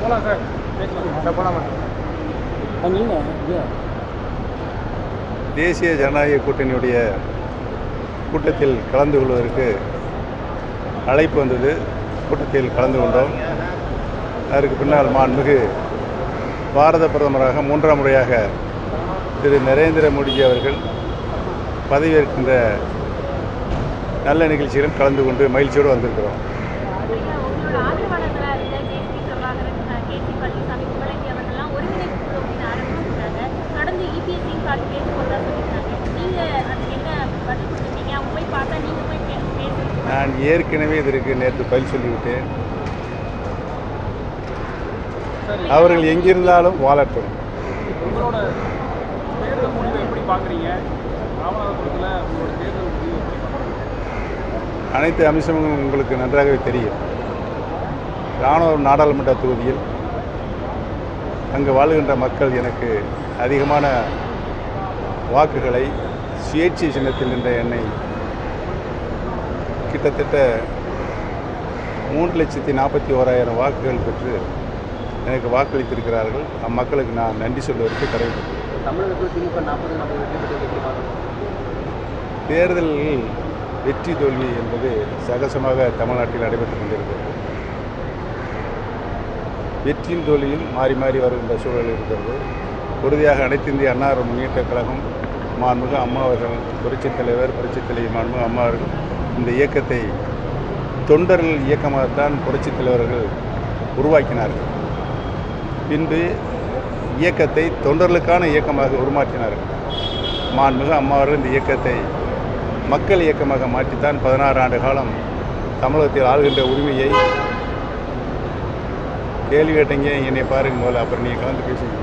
போகலாம் சார். பேசலாம் சார். போகலாமா தேசிய ஜனநாயக கூட்டணியுடைய கூட்டத்தில் கலந்து கொள்வதற்கு அழைப்பு வந்தது. கூட்டத்தில் கலந்து கொண்டோம். அதற்கு பின்னால் மாண்புமிகு பாரத பிரதமராக மூன்றாம் முறையாக திரு நரேந்திர மோடிஜி அவர்கள் பதவியேற்கின்ற நல்ல நிகழ்ச்சியிலும் கலந்து கொண்டு மகிழ்ச்சியோடு வந்திருக்கிறோம். நான் ஏற்கனவே இதற்கு நேற்று பதில் சொல்லிவிட்டேன். அவர்கள் எங்கிருந்தாலும் வாழட்டும். அனைத்து அம்சங்களும் உங்களுக்கு நன்றாகவே தெரியும். ராணுவ நாடாளுமன்ற தொகுதியில் அங்கு வாழுகின்ற மக்கள் எனக்கு அதிகமான வாக்குகளை சுயேட்சை சின்னத்தில் நின்ற என்னை கிட்டத்தட்ட மூன்று லட்சத்தி நாற்பத்தி ஓராயிரம் வாக்குகள் பெற்று எனக்கு வாக்களித்திருக்கிறார்கள். அம்மக்களுக்கு நான் நன்றி சொல்வதற்கு கடமைப்பட்டேன் வெற்றி தேர்தலில் வெற்றி தோல்வி என்பது சகசமாக தமிழ்நாட்டில் நடைபெற்றுக் கொண்டிருக்கிறது. வெற்றியும் தோல்வியும் மாறி மாறி வருகின்ற சூழல் இருக்கிறது. உறுதியாக அனைத்து இந்திய அன்னார் முன்னேற்ற கழகம் மாண்புமிகு அம்மா அவர்கள் புரட்சித் தலைவர் புரட்சித் தலைவி மாண்புமிகு அம்மா அவர்கள் இந்த இயக்கத்தை தொண்டர்கள் இயக்கமாகத்தான் புரட்சித் தலைவர்கள் உருவாக்கினார்கள். பின்பு இயக்கத்தை தொண்டர்களுக்கான இயக்கமாக உருமாற்றினார்கள். மாண்புமிகு அம்மாவர்கள் இந்த இயக்கத்தை மக்கள் இயக்கமாக மாற்றித்தான் பதினாறு ஆண்டு காலம் தமிழகத்தில் ஆளுகின்ற உரிமையை கேள்வி கேட்டீங்க என்னை பாருங்க போல அப்புறம் நீங்கள் கலந்து பேசுங்க.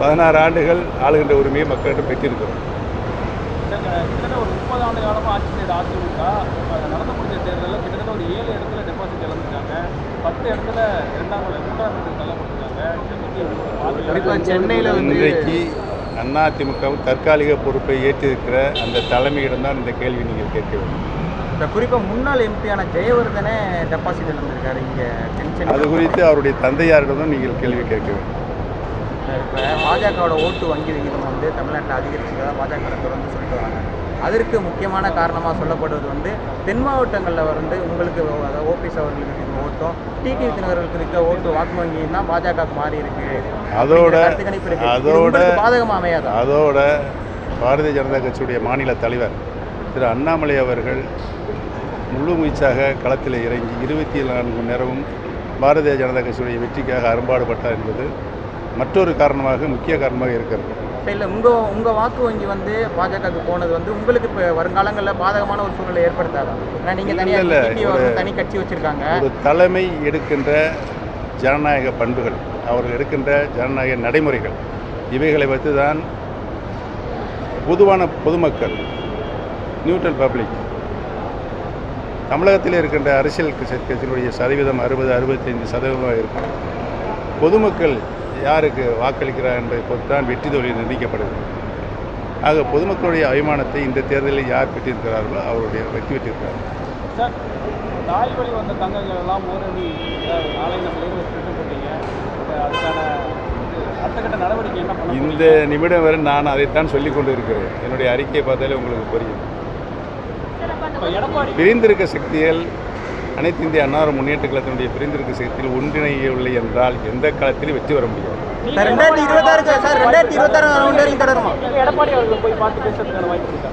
பதினாறு ஆண்டுகள் ஆளுகின்ற உரிமையை மக்களிடம் பெற்றிருக்கிறோம். கிட்டத்தட்ட ஒரு முப்பது ஆண்டு காலமாக ஆட்சி செய்த அதிமுக நடந்து முடிஞ்ச தேர்தலில் கிட்டத்தட்ட ஒரு ஏழு இடத்துல டெபாசிட் இழந்துட்டாங்க. பத்து இடத்துல இரண்டாம் இடம், மூன்றாம் இடத்துக்கு தள்ளப்பட்டிருக்காங்க சென்னையில வந்து இன்றைக்கு அதிமுகவும் தற்காலிக பொறுப்பை ஏற்றிருக்கிற அந்த தலைமையிடம் தான் இந்த கேள்வி நீங்கள் கேட்க வேண்டும். இந்த குறிப்பா முன்னாள் எம்பியான ஜெயவர்தனே டெபாசிட் இழந்திருக்காரு இங்க அது குறித்து அவருடைய தந்தையாரிடம் நீங்கள் கேள்வி கேட்க வேண்டும். இப்போ பாஜகவோட ஓட்டு வங்கி விகிதம் வந்து தமிழ்நாட்டில் அதிகரிச்சதாக பாஜக தொடர்ந்து சொல்லிட்டு வராங்க. அதற்கு முக்கியமான காரணமாக சொல்லப்படுவது வந்து தென் மாவட்டங்களில் வந்து உங்களுக்கு அதாவது ஓபிஎஸ் அவர்களுக்கு இருக்க ஓட்டும் டிடி விதினர்களுக்கு இருக்க ஓட்டு வாக்கு வங்கியும் தான் பாஜகவுக்கு மாறி இருக்கு. அதோட அதோட உங்களுக்கு பாதகமா அமையாதா? அதோட பாரதிய ஜனதா கட்சியுடைய மாநில தலைவர் திரு அண்ணாமலை அவர்கள் முழு மூச்சாக களத்தில் இறங்கி இருபத்தி நான்கு மணி நேரமும் பாரதிய ஜனதா கட்சியுடைய வெற்றிக்காக அரும்பாடுபட்டார் என்பது மற்றொரு காரணமாக முக்கிய காரணமாக இருக்கிறது. இல்லை உங்கள் உங்கள் வாக்கு வங்கி வந்து பாஜகவுக்கு போனது வந்து உங்களுக்கு இப்போ வருங்காலங்களில் பாதகமான ஒரு சூழ்நிலை ஏற்படுத்தாதா? ஏன்னா நீங்கள் தனியாக தனி கட்சி வச்சுருக்காங்க. ஒரு தலைமை எடுக்கின்ற ஜனநாயக பண்புகள் அவர்கள் எடுக்கின்ற ஜனநாயக நடைமுறைகள் இவைகளை வைத்து தான் பொதுவான பொதுமக்கள் நியூட்ரல் பப்ளிக் தமிழகத்தில் இருக்கின்ற அரசியல் கட்சி- கட்சியினுடைய சதவீதம் அறுபது அறுபத்தைந்து சதவீதமாக இருக்கும். பொதுமக்கள் யாருக்கு வாக்களிக்கிறார் என்பதை பொறுத்து தான் வெற்றி தோல்வி நிர்ணயிக்கப்படுது ஆக பொதுமக்களுடைய அபிமானத்தை இந்த தேர்தலில் யார் பெற்றிருக்கிறார்களோ அவருடைய வெற்றி பெற்றிருக்கிறார். சார் தாய் வழி வந்த தங்கங்கள் எல்லாம் ஓரணி நாளை நம்ம இந்த நிமிடம் வரை நான் அதைத்தான் சொல்லிக் கொண்டு இருக்கிறேன் என்னுடைய அறிக்கையை பார்த்தாலே உங்களுக்கு புரியும். பிரிந்திருக்க சக்திகள் அனைத்து இந்திய அன்னார முன்னேற்ற கழகத்தினுடைய பிரிந்திருக்க சக்தியில் ஒன்றிணையவில்லை என்றால் எந்த காலத்திலும் வெற்றி வர முடியாது. ரெண்டாயிரத்தி இருபத்தாறு சார் ரெண்டாயிரத்தி இருபத்தாறு தொடருமா? எடப்பாடி அவர்கள் போய் பார்த்து பேசுறதுக்கான வாய்ப்பு இருக்கா?